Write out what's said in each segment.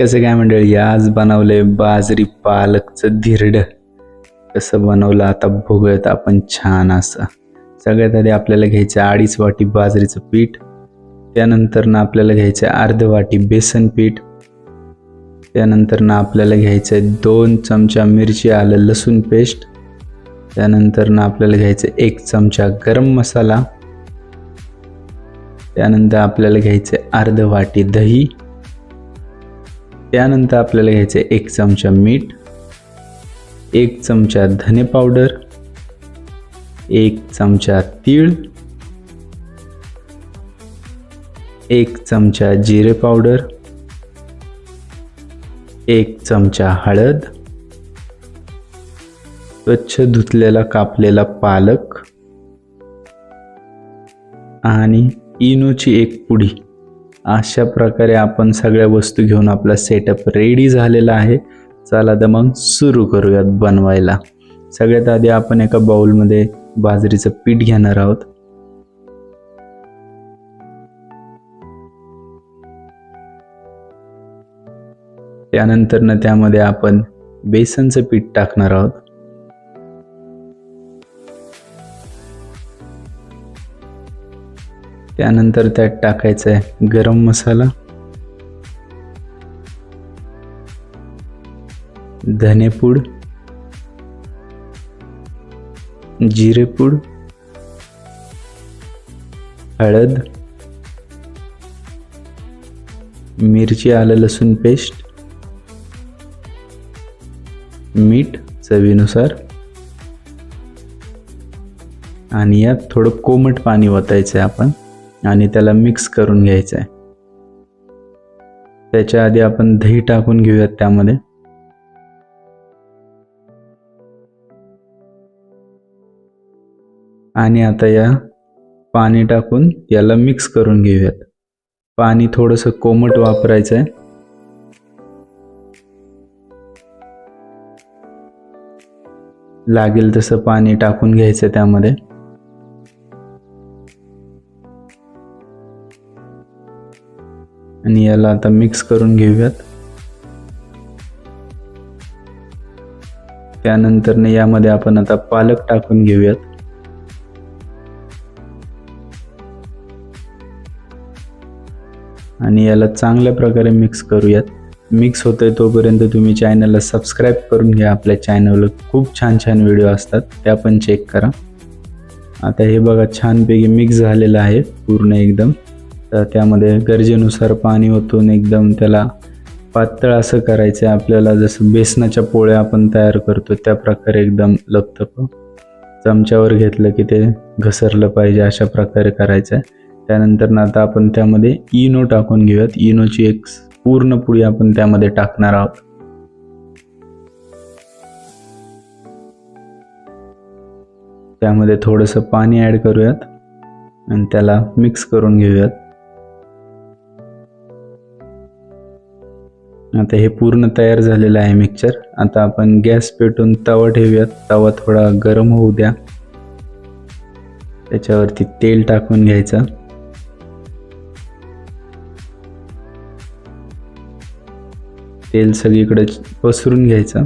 कसं काय मंडळी आज बनवलंय बाजरी पालकचं धिरड. कसं बनवलं आता बघूयात आपण छान असं. सगळ्यात आधी आपल्याला घ्यायचं अडीच वाटी बाजरीचं पीठ. त्यानंतर ना आपल्याला घ्यायचं अर्ध वाटी बेसन पीठ. त्यानंतर ना आपल्याला घ्यायचं आहे दोन चमचा मिरची आलं लसूण पेस्ट. त्यानंतर ना आपल्याला घ्यायचं एक चमचा गरम मसाला. त्यानंतर आपल्याला घ्यायचं अर्ध वाटी दही. त्यानंतर आपल्याला घ्यायचं एक चमचा मीठ एक चमचा धने पावडर एक चमचा तीळ एक चमचा जिरे पावडर एक चमचा हळद स्वच्छ धुतलेला कापलेला पालक आणि इनोची एक पुडी. अशा प्रकारे आपण सगळ्या वस्तू घेऊन आपला सेटअप रेडी झालेला आहे. चला तर मग सुरू करूयात बनवायला. सगळ्यात आधी आपण एका बाउलमध्ये बाजरीचं पीठ घेणार आहोत. त्यानंतर ना त्यामध्ये आपण बेसनचं पीठ टाकणार आहोत. त्यानंतर त्यात टाकायचं आहे गरम मसाला धनेपूड जिरेपूड हळद मिरची आलं लसूण पेस्ट मीठ चवीनुसार आणि यात थोडं कोमट पाणी ओतायचं आहे आपण. आणि त्याला मिक्स करून घ्यायचं आहे त्याच्या आधी आपण दही टाकून घेऊयात त्यामध्ये. आणि आता या पाणी टाकून याला मिक्स करून घेऊयात. पाणी थोडंसं कोमट वापरायचं आहे लागेल तसं पाणी टाकून घ्यायचं त्यामध्ये. आणि याला आता मिक्स करून घेऊयात. त्यानंतर यामध्ये आपण आता पालक टाकून घेऊयात. आणि याला चांगल्या प्रकारे मिक्स करूयात. मिक्स होतोय तोपर्यंत तुम्ही चॅनलला सबस्क्राईब करून घ्या. आपल्या चॅनलवर खूप छान छान व्हिडिओ असतात. त्या पण चेक करा. आता हे बघा छानपैकी मिक्स झालेलं आहे पूर्ण एकदम. तर त्यामध्ये गरजेनुसार पाणी ओतून एकदम त्याला पातळ असं करायचं आहे. आपल्याला जसं बेसनाच्या पोळ्या आपण तयार करतो त्या प्रकारे एकदम लपतप चमच्यावर घेतलं की ते घसरलं पाहिजे अशा प्रकारे करायचं आहे. त्यानंतर ना आता आपण त्यामध्ये इनो टाकून घेऊयात. इनोची एक पूर्ण पुडी आपण त्यामध्ये टाकणार आहोत. त्यामध्ये थोडंसं पाणी ॲड करूयात आणि त्याला मिक्स करून घेऊयात. आता हे पूर्ण तयार झालेलं आहे मिक्सर आता आपण गॅस पेटून तवा ठेवूयात. तवा थोडा गरम होऊ द्या. त्याच्यावरती तेल टाकून घ्यायचं. तेल सगळीकडे पसरून घ्यायचं.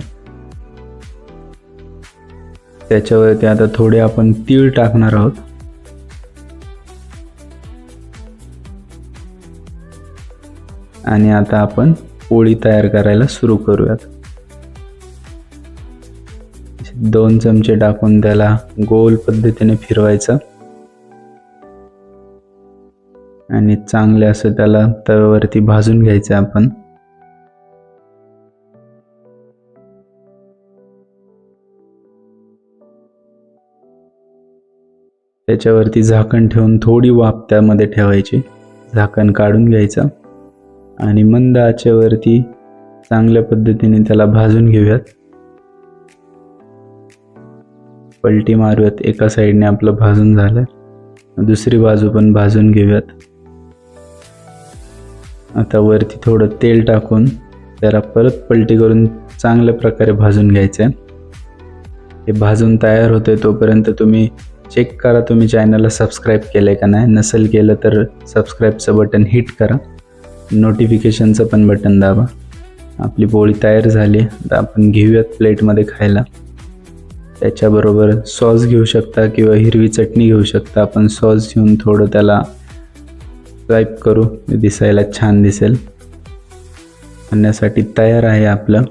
त्याच्यावरती आता थोडे आपण तीळ टाकणार आहोत. आणि आता आपण पोळी तयार करायला सुरू करूयात. दोन चमचे टाकून त्याला गोल पद्धतीने फिरवायचं. आणि चांगले असं त्याला तव्यावरती भाजून घ्यायचं आपण. त्याच्यावरती झाकण ठेवून थोडी वाफ त्यामध्ये ठेवायची. झाकण काढून घ्यायचं. आणि मंद आचेवरती चांगल्या पद्धतीने त्याला भाजून घेऊयात. पलटी मारूयात एका साईडने आपलं भाजून झालं. दुसरी बाजू पण भाजून घेऊयात. आता वरती थोडं तेल टाकून त्याला परत पलटी करून चांगल्या प्रकारे भाजून घ्यायचं आहे हे भाजून तयार होते तोपर्यंत तुम्ही चेक करा तुम्ही चॅनलला सबस्क्राईब केलं आहे का नाही. नसेल केलं तर सबस्क्राईबचं बटन हिट करा. नोटिफिकेशनचं पण बटन दाबा. आपली पोळी तयार झाली तर आपण घेऊयात प्लेटमध्ये खायला. त्याच्याबरोबर सॉस घेऊ शकता किंवा हिरवी चटणी घेऊ शकता. आपण सॉस घेऊन थोडं त्याला स्वाईप करू. दिसायला छान दिसेल. खाण्यासाठी तयार आहे आपलं.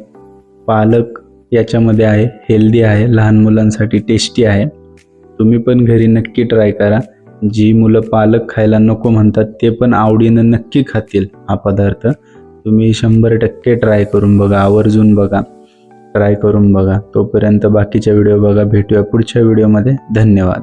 पालक याच्यामध्ये आहे. हेल्दी आहे. लहान मुलांसाठी टेस्टी आहे. तुम्ही पण घरी नक्की ट्राय करा. जी मुलं पालक खायला नको म्हणतात ते पण आवडीनं नक्की खातील हा पदार्थ. तुम्ही शंभर टक्के ट्राय करून बघा आवर्जून बघा ट्राय करून बघा. तोपर्यंत बाकीच्या व्हिडिओ बघा. भेटूया पुढच्या व्हिडिओमध्ये धन्यवाद.